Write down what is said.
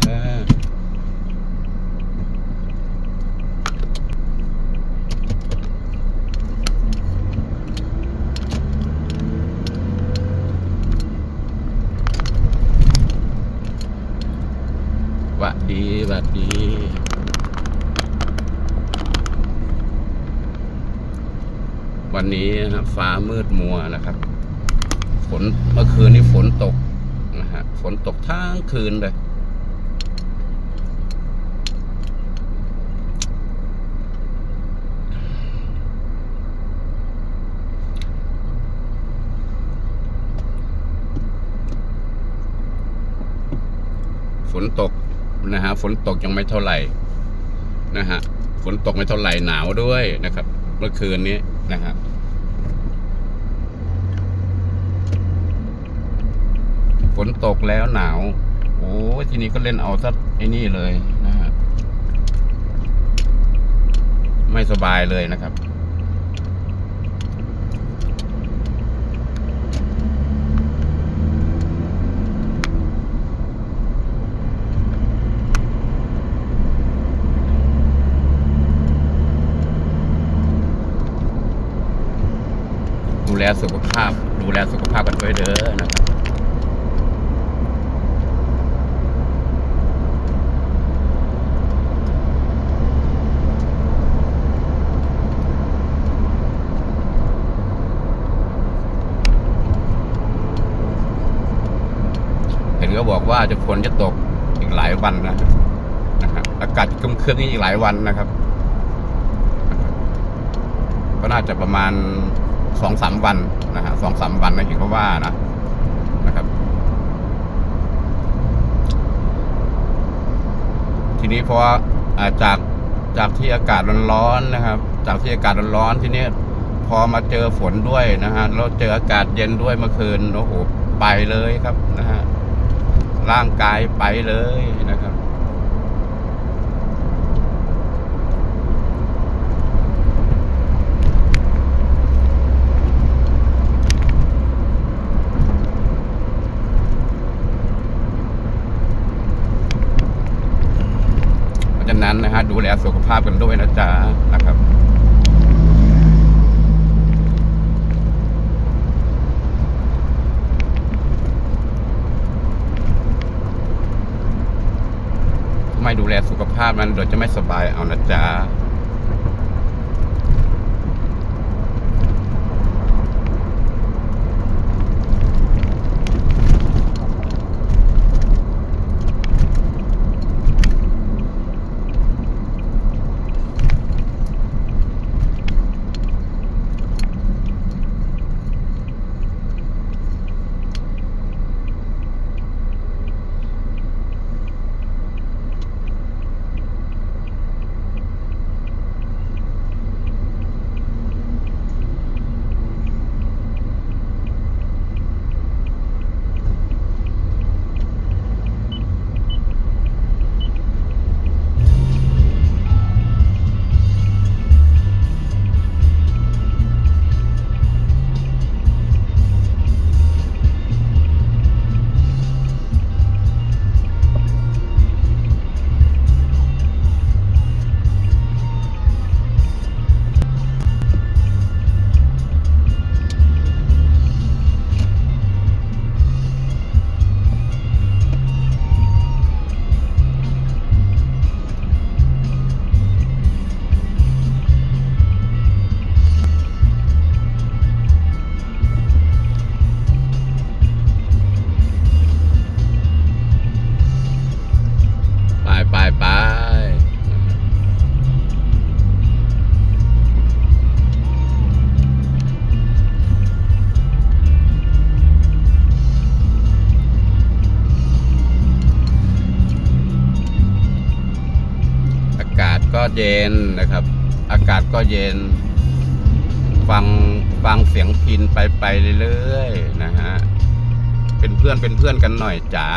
ค่ะหวัดดีหวัดดีวันนี้นะครับฟ้ามืดมัวนะครับ ฝนเมื่อคืนนี้ฝนตกนะฮะ ฝนตกทั้งคืนเลย ฝนตกนะฮะฝนตกยังไม่เท่าไหร่นะฮะฝนตกไม่เท่าไหร่หนาวด้วยนะครับ เมื่อคืนนี้นะฮะฝนตกแล้วหนาว โอ้ทีนี้ก็เล่นเอาซะไอ้นี่เลยนะฮะไม่สบายเลยนะครับ ลสุขภาพ ดูแลสุขภาพกันด้วยเด้อนะครับเห็นก็บอกว่าจะฝนจะตกอีกหลายวันนะนะฮะอากาศครึมเครื่องอีกหลายวันนะครับ ก็น่าจะประมาณ สองสามวันนะฮะสองสามวันนะเห็นเขาว่านะนะครับ ทีนี้เพราะว่าอ่าจากจากที่อากาศร้อนๆนะครับ จากที่อากาศร้อนๆทีนี้พอมาเจอฝนด้วยนะฮะแล้วเจออากาศเย็นด้วยเมื่อคืนโอ้โหไปเลยครับนะฮะร่างกายไปเลยนะครับ เพราะฉะ นั้นนะฮะดูแลสุขภาพกันด้วยนะจ๊ะนะครับไม่ดูแลสุขภาพมันเดี๋ยวจะไม่สบายเอานะจ๊ะ เย็นนะครับ อากาศก็เย็น ฟังฟังเสียงพินไปไปเรื่อยๆนะฮะเป็นเพื่อนเป็นเพื่อนกันหน่อยจ้า